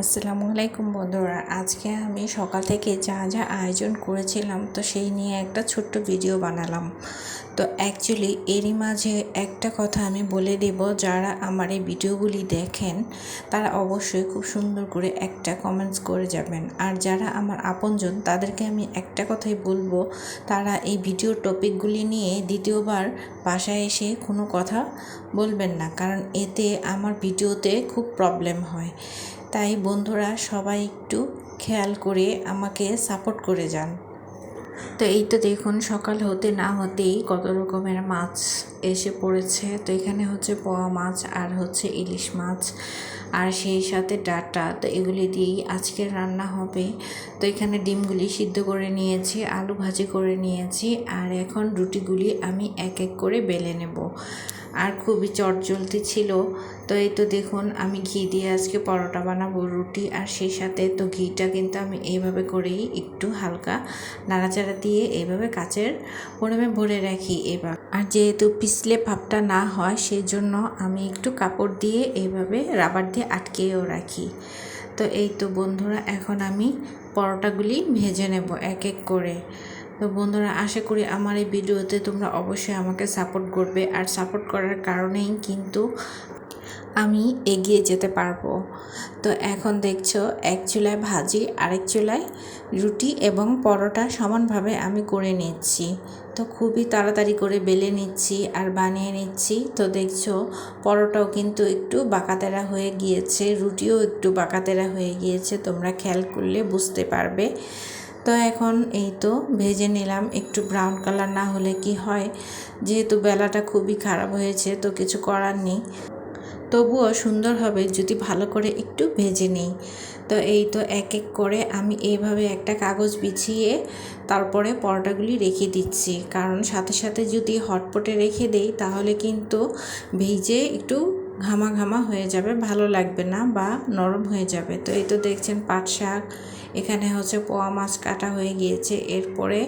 আসসালামু আলাইকুম বন্ধুরা, আজকে আমি সকাল থেকে যা যা আয়োজন করেছিলাম, তো সেই নিয়ে একটা ছোট্ট ভিডিও বানালাম। তো অ্যাকচুয়ালি এরই মাঝে একটা কথা আমি বলে দেব, যারা আমার এই ভিডিওগুলি দেখেন, তারা অবশ্যই খুব সুন্দর করে একটা কমেন্টস করে যাবেন। আর যারা আমার আপনজন, তাদেরকে আমি একটা কথাই বলব, তারা এই ভিডিও টপিকগুলি নিয়ে দ্বিতীয়বার বাসায় এসে কোনো কথা বলবেন না, কারণ এতে আমার ভিডিওতে খুব প্রবলেম হয়। তাই বন্ধুরা সবাই একটু খেয়াল করে আমাকে সাপোর্ট করে যান। তো এই তো দেখুন, সকাল হতে না হতেই কত রকমের মাছ এসে পড়েছে। তো এখানে হচ্ছে পোয়া মাছ আর হচ্ছে ইলিশ মাছ আর সেই সাথে ডাটা। তো এগুলি দিয়েই আজকে রান্না হবে। তো এখানে ডিমগুলি সিদ্ধ করে নিয়েছি, আলু ভাজি করে নিয়েছি আর এখন রুটিগুলি আমি এক এক করে বেলে নেব। আর খুবই চটজলতি ছিল। তো এই তো দেখুন, আমি ঘি দিয়ে আজকে পরোটা বানাবো, রুটি আর সেই সাথে তো ঘিটা কিন্তু আমি এইভাবে করেই একটু হালকা নাড়াচাড়া দিয়ে এইভাবে কাচের বড়মে ভরে রাখি এবার। আর যেহেতু পিছলে ভাবটা না হয় সেই জন্য আমি একটু কাপড় দিয়ে এইভাবে রাবার দিয়ে আটকেও রাখি। তো এই তো বন্ধুরা, এখন আমি পরোটাগুলি ভেজে নেব এক এক করে। তো বন্ধুরা, আশা করি আমার এই ভিডিওতে তোমরা অবশ্যই আমাকে সাপোর্ট করবে। আর সাপোর্ট করার কারণেই কিন্তু আমি এগিয়ে যেতে পারব। তো এখন দেখছ, এক চুলায় ভাজি, আরেক চুলায় রুটি এবং পরোটা সমানভাবে আমি করে নিচ্ছি। তো খুবই তাড়াতাড়ি করে বেলে নিচ্ছি আর বানিয়ে নিচ্ছি। তো দেখছ, পরোটাও কিন্তু একটু বাঁকাতেরা হয়ে গিয়েছে, রুটিও একটু বাঁকাতেরা হয়ে গিয়েছে, তোমরা খেয়াল করলে বুঝতে পারবে। তো এখন এই তো ভেজে নিলাম একটু ব্রাউন কালার না হলে কি হয়? যেহেতু বেলাটা খুবই খারাপ হয়েছে, তো কিছু করার নেই। তবুও সুন্দর হবে যদি ভালো করে একটু ভেজে নিই। তো এই তো এক এক করে আমি এইভাবে একটা কাগজ বিছিয়ে তারপরে পরোটাগুলি রেখে দিচ্ছি। কারণ সাথে সাথে যদি হটপটে রেখে দেই, তাহলে কিন্তু ভেজে একটু ঘামা ঘামা হয়ে যাবে, ভালো লাগবে না বা নরম হয়ে যাবে। তো এই তো দেখছেন পাট শাক, এখানে হচ্ছে পোয়া মাছ কাটা হয়ে গিয়েছে, এরপরে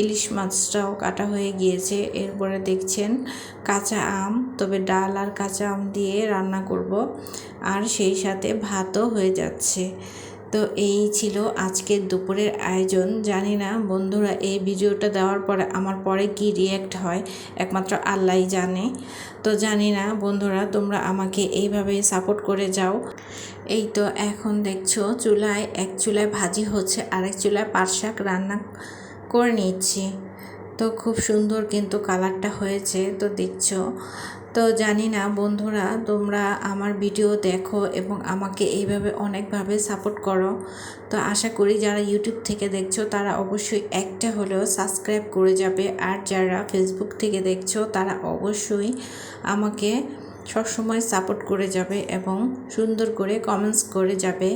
ইলিশ মাছটাও কাটা হয়ে গিয়েছে, এরপরে দেখছেন কাঁচা আম, তবে ডাল আর কাঁচা আম দিয়ে রান্না করব, আর সেই সাথে ভাতও হয়ে যাচ্ছে। তো এই ছিল আজকের দুপুরের আয়োজন। জানি না বন্ধুরা, এই ভিডিওটা দেওয়ার পরে আমার পরে কি রিয়্যাক্ট হয়, একমাত্র আল্লাহ জানে। তো জানি না বন্ধুরা, তোমরা আমাকে এইভাবে সাপোর্ট করে যাও। এই তো এখন দেখছ চুলায়, এক চুলায় ভাজি হচ্ছে, আরেক চুলায় পাট শাক রান্না করে নিচ্ছি। তো খুব সুন্দর কিন্তু কালারটা হয়েছে, তো দেখছ। তো জানি না বন্ধুরা, তোমরা আমার ভিডিও দেখো এবং আমাকে এইভাবে অনেকভাবে সাপোর্ট করো। তো আশা করি যারা ইউটিউব থেকে দেখছ, তারা অবশ্যই একটা হলেও সাবস্ক্রাইব করে যাবে। আর যারা ফেসবুক থেকে দেখছ, তারা অবশ্যই আমাকে সবসময় সাপোর্ট করে যাবে এবং সুন্দর করে কমেন্টস করে যাবে।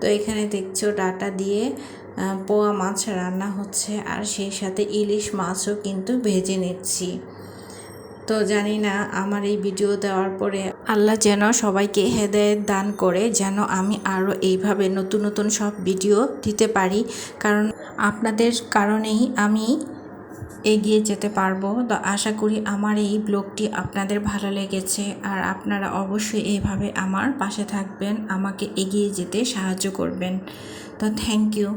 তো এখানে দেখছ ডাটা দিয়ে পোয়া মাছ রান্না হচ্ছে। আর সেই সাথে ইলিশ মাছও কিন্তু ভেজে নিচ্ছি। তো জানি না আমার এই ভিডিও দেওয়ার পরে আল্লাহ যেন সবাইকে হেদায়ত দান করে, যেন আমি আরও এইভাবে নতুন নতুন সব ভিডিও দিতে পারি। কারণ আপনাদের কারণেই আমি এগিয়ে যেতে পারব। তো আশা করি আমার এই ব্লগটি আপনাদের ভালো লেগেছে আর আপনারা অবশ্যই এইভাবে আমার পাশে থাকবেন, আমাকে এগিয়ে যেতে সাহায্য করবেন। তো থ্যাংক ইউ।